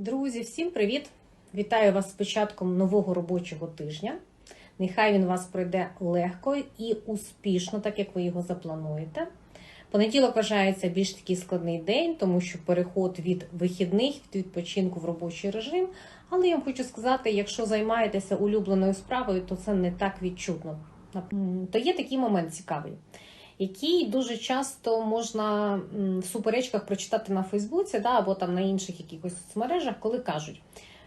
Друзі, всім привіт! Вітаю вас з початком нового робочого тижня. Нехай він вас пройде легко і успішно, так як ви його заплануєте. Понеділок вважається більш такий складний день, тому що переход від вихідних від відпочинку в робочий режим. Але я вам хочу сказати, якщо займаєтеся улюбленою справою, то це не так відчутно. То є такий момент цікавий, який дуже часто можна в суперечках прочитати на Фейсбуці да, або там на інших якихось соцмережах, коли кажуть,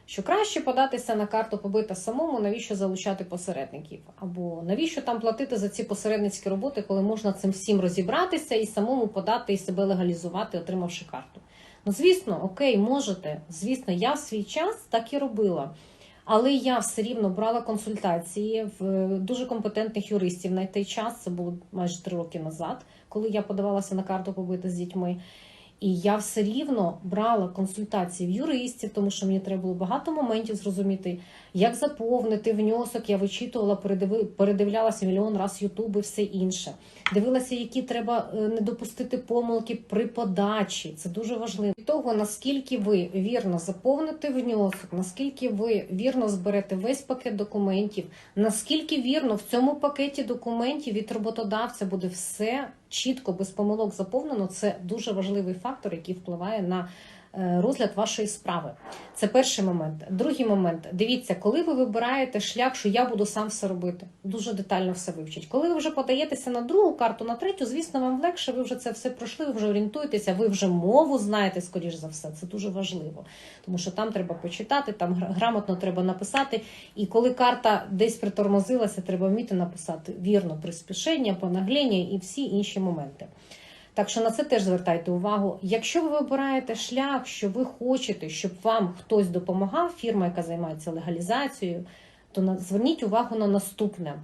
що краще податися на карту побита самому, навіщо залучати посередників, або навіщо там платити за ці посередницькі роботи, коли можна цим всім розібратися і самому подати і себе легалізувати, отримавши карту. Ну, звісно, окей, можете. Звісно, я в свій час так і робила. Але я все рівно брала консультації в е, дуже компетентних юристів на той час, це було майже три роки назад, коли я подавалася на карту побити з дітьми. І я все рівно брала консультації в юристів, тому що мені треба було багато моментів зрозуміти, як заповнити внесок. Я вичитувала, передивлялася мільйон раз Ютуб і все інше. Дивилася, які треба е, не допустити помилки при подачі. Це дуже важливо. Від того, наскільки ви вірно заповните внесок, наскільки ви вірно зберете весь пакет документів, наскільки вірно в цьому пакеті документів від роботодавця буде все чітко, без помилок заповнено, це дуже важливий фактор, який впливає на розгляд вашої справи. Це перший момент. Другий момент. Дивіться, коли ви вибираєте шлях, що я буду сам все робити, дуже детально все вивчить. Коли ви вже подаєтеся на другу карту, на третю, звісно, вам легше, ви вже це все пройшли, ви вже орієнтуєтеся, ви вже мову знаєте, скоріш за все. Це дуже важливо, тому що там треба почитати, там грамотно треба написати. І коли карта десь притормозилася, треба вміти написати вірно приспішення, понаглення і всі інші моменти. Так що на це теж звертайте увагу. Якщо ви вибираєте шлях, що ви хочете, щоб вам хтось допомагав, фірма, яка займається легалізацією, то зверніть увагу на наступне.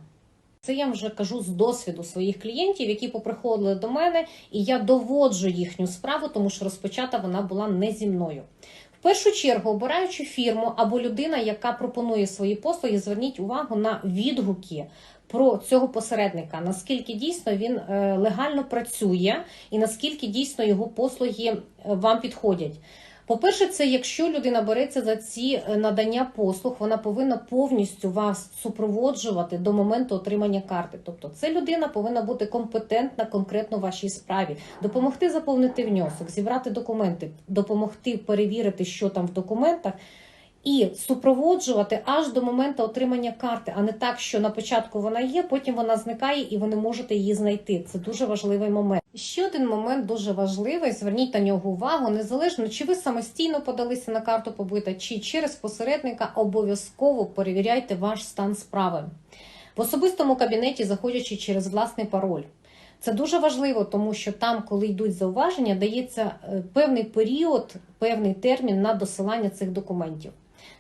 Це я вже кажу з досвіду своїх клієнтів, які поприходили до мене, і я доводжу їхню справу, тому що розпочата вона була не зі мною. В першу чергу, обираючи фірму або людина, яка пропонує свої послуги, зверніть увагу на відгуки про цього посередника, наскільки дійсно він е, легально працює і наскільки дійсно його послуги е, вам підходять. По-перше, це якщо людина береться за ці е, надання послуг, вона повинна повністю вас супроводжувати до моменту отримання карти. Тобто, це людина повинна бути компетентна конкретно в вашій справі, допомогти заповнити внесок, зібрати документи, допомогти перевірити, що там в документах. І супроводжувати аж до моменту отримання карти, а не так, що на початку вона є, потім вона зникає і ви не можете її знайти. Це дуже важливий момент. Ще один момент дуже важливий. Зверніть на нього увагу, незалежно чи ви самостійно подалися на карту побита, чи через посередника, обов'язково перевіряйте ваш стан справи в особистому кабінеті, заходячи через власний пароль. Це дуже важливо, тому що там, коли йдуть зауваження, дається е, певний період, певний термін на досилання цих документів.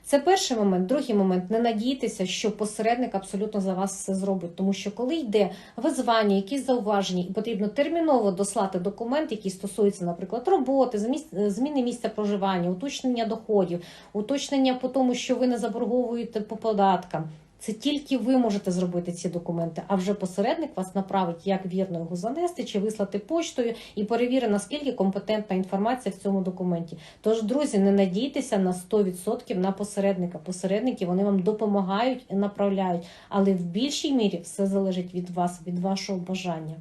Це перший момент. Другий момент не надійтеся, що посередник абсолютно за вас все зробить. Тому що коли йде визвання, якісь зауваження, і потрібно терміново дослати документ, який стосується, наприклад, роботи, зміни місця проживання, уточнення доходів, уточнення по тому, що ви не заборговуєте по податкам. Це тільки ви можете зробити ці документи, а вже посередник вас направить, як вірно його занести чи вислати почтою і перевірить, наскільки компетентна інформація в цьому документі. Тож, друзі, не надійтеся на 100% на посередника. Посередники вони вам допомагають і направляють, але в більшій мірі все залежить від вас, від вашого бажання.